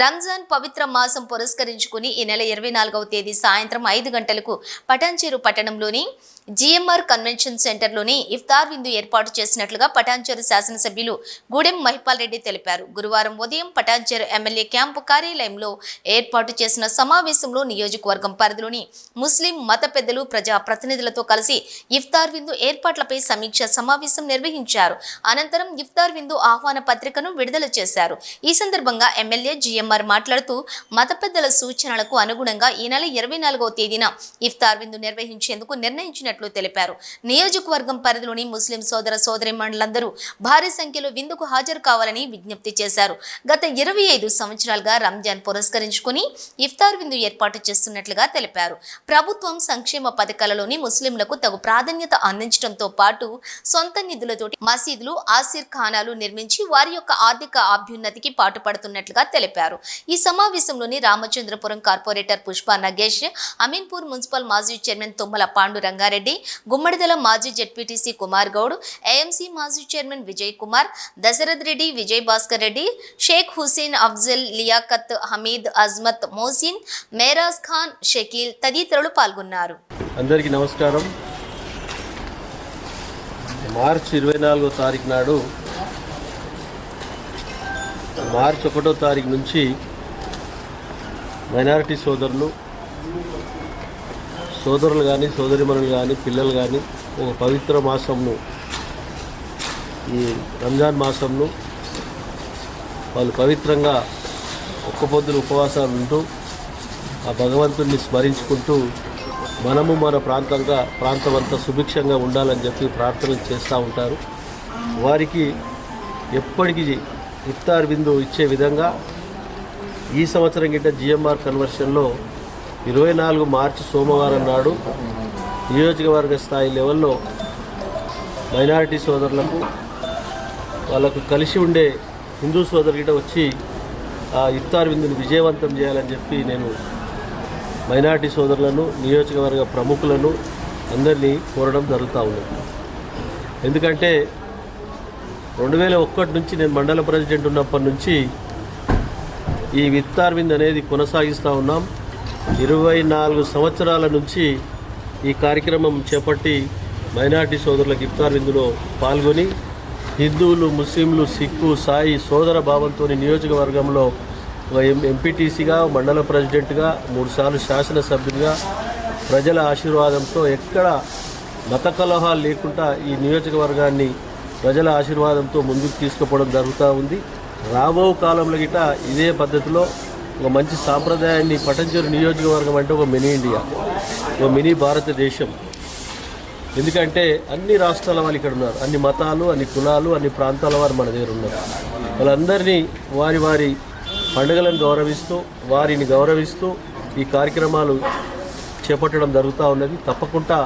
రంజాన్ పవిత్ర మాసం పురస్కరించుకుని ఈ నెల ఇరవై నాలుగవ తేదీ సాయంత్రం ఐదు గంటలకు పటాన్చేరు పట్టణంలోని జిఎంఆర్ కన్వెన్షన్ సెంటర్లోని ఇఫ్తార్ విందు ఏర్పాటు చేసినట్లుగా పటాన్చేరు శాసనసభ్యులు గూడెం మహిపాల్ రెడ్డి తెలిపారు. గురువారం ఉదయం పటాన్చేరు ఎమ్మెల్యే క్యాంపు కార్యాలయంలో ఏర్పాటు చేసిన సమావేశంలో నియోజకవర్గం పరిధిలోని ముస్లిం మత పెద్దలు ప్రజా ప్రతినిధులతో కలిసి ఇఫ్తార్ విందు ఏర్పాట్లపై సమీక్ష సమావేశం నిర్వహించారు. అనంతరం ఇఫ్తార్ విందు ఆహ్వాన పత్రికను విడుదల చేశారు. ఈ సందర్భంగా ఎమ్మెల్యే జిఎం ఎంఆర్ మాట్లాడుతూ మత పెద్దల సూచనలకు అనుగుణంగా ఈ నెల ఇరవై నాలుగవ తేదీన ఇఫ్తార్ విందు నిర్వహించేందుకు నిర్ణయించినట్లు తెలిపారు. నియోజకవర్గం పరిధిలోని ముస్లిం సోదర సోదరి మండలందరూ భారీ సంఖ్యలో విందుకు హాజరు కావాలని విజ్ఞప్తి చేశారు. గత ఇరవై ఐదు సంవత్సరాలుగా రంజాన్ పురస్కరించుకుని ఇఫ్తార్ విందు ఏర్పాటు చేస్తున్నట్లుగా తెలిపారు. ప్రభుత్వం సంక్షేమ పథకాలలోని ముస్లింలకు తగు ప్రాధాన్యత అందించడంతో పాటు సొంత నిధులతోటి మసీదులు ఆసిర్ ఖానాలు నిర్మించి వారి యొక్క ఆర్థిక అభ్యున్నతికి పాటుపడుతున్నట్లుగా తెలిపారు. ఈ సమావేశంలోని రామచంద్రపురం కార్పొరేటర్ పుష్ప నగేష్ అమీన్పూర్ మున్సిపల్ మాజీ చైర్మన్ తుమ్మల పాండు రంగారెడ్డి గుమ్మడిదల మాజీ జెడ్పీటీసీ కుమార్ గౌడ్ ఏఎంసీ మాజీ చైర్మన్ విజయ్ కుమార్ దశరథ్ రెడ్డి విజయ్ భాస్కర్ రెడ్డి షేక్ హుసేన్ అఫ్జల్ లియాకత్ హమీద్ అజ్మత్ మోసిన్ మేరాజ్ ఖాన్ షకీల్ తదితరులు పాల్గొన్నారు. అందరికీ నమస్కారం. మార్చి ఇరవై నాలుగో తారీఖు నాడు మార్చి ఒకటో తారీఖు నుంచి మైనారిటీ సోదరులు సోదరులు కానీ సోదరిమణులు కానీ పిల్లలు కానీ ఒక పవిత్ర మాసంను ఈ రంజాన్ మాసంను వాళ్ళు పవిత్రంగా ఒక్క పొద్దున ఉపవాసాలు ఉంటూ ఆ భగవంతుడిని స్మరించుకుంటూ మనము మన ప్రాంతంగా ప్రాంతం అంతా సుభిక్షంగా ఉండాలని చెప్పి ప్రార్థనలు చేస్తూ ఉంటారు. వారికి ఎప్పటికీ ఇఫ్తార్ విందు ఇచ్చే విధంగా ఈ సంవత్సరం గిట్ట జిఎంఆర్ కన్వర్షన్లో ఇరవై నాలుగు మార్చి సోమవారం నాడు నియోజకవర్గ స్థాయి లెవెల్లో మైనారిటీ సోదరులకు వాళ్ళకు కలిసి ఉండే హిందూ సోదరు గిట్ట వచ్చి ఆ ఇఫ్తార్ విందుని విజయవంతం చేయాలని చెప్పి నేను మైనార్టీ సోదరులను నియోజకవర్గ ప్రముఖులను అందరినీ కోరడం జరుగుతూ ఉంది. ఎందుకంటే రెండు వేల ఒక్కటి నుంచి నేను మండల ప్రెసిడెంట్ ఉన్నప్పటి నుంచి ఈ విత్తార్ వింద్ అనేది కొనసాగిస్తూ ఉన్నాం. ఇరవై నాలుగు సంవత్సరాల నుంచి ఈ కార్యక్రమం చేపట్టి మైనార్టీ సోదరులకు ఇఫ్తార్ విందులో పాల్గొని హిందువులు ముస్లింలు సిక్కు సాయి సోదర భావంతో నియోజకవర్గంలో ఒక ఎం ఎంపీటీసీగా మండల ప్రెసిడెంట్గా మూడుసార్లు శాసనసభ్యునిగా ప్రజల ఆశీర్వాదంతో ఎక్కడ మత కలహాలు లేకుండా ఈ నియోజకవర్గాన్ని ప్రజల ఆశీర్వాదంతో ముందుకు తీసుకుపోవడం జరుగుతూ ఉంది. రాబో కాలంలో గిట ఇదే పద్ధతిలో ఒక మంచి సాంప్రదాయాన్ని పటంచేరు నియోజకవర్గం అంటే ఒక మినీ ఇండియా ఒక మినీ భారతదేశం. ఎందుకంటే అన్ని రాష్ట్రాల వాళ్ళు ఇక్కడ ఉన్నారు. అన్ని మతాలు అన్ని కులాలు అన్ని ప్రాంతాల వారు మన దగ్గర ఉన్నారు. వాళ్ళందరినీ వారి వారి పండుగలను గౌరవిస్తూ వారిని గౌరవిస్తూ ఈ కార్యక్రమాలు చేపట్టడం జరుగుతూ ఉన్నది. తప్పకుండా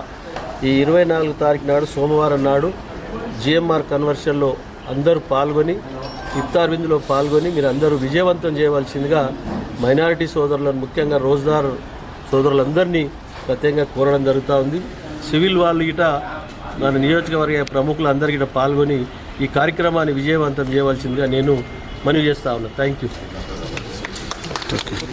ఈ ఇరవై నాలుగు తారీఖు నాడు సోమవారం నాడు జిఎంఆర్ కన్వర్షన్లో అందరూ పాల్గొని ఇఫ్తార్ విందులో పాల్గొని మీరు అందరూ విజయవంతం చేయవలసిందిగా మైనారిటీ సోదరులను ముఖ్యంగా రోజుదార్ సోదరులందరినీ ప్రత్యేకంగా కోరడం జరుగుతూ ఉంది. సివిల్ వాళ్ళు ఇట మన నియోజకవర్గ ప్రముఖులు అందరి పాల్గొని ఈ కార్యక్రమాన్ని విజయవంతం చేయవలసిందిగా నేను మనవి చేస్తా ఉన్నాను థ్యాంక్ యూ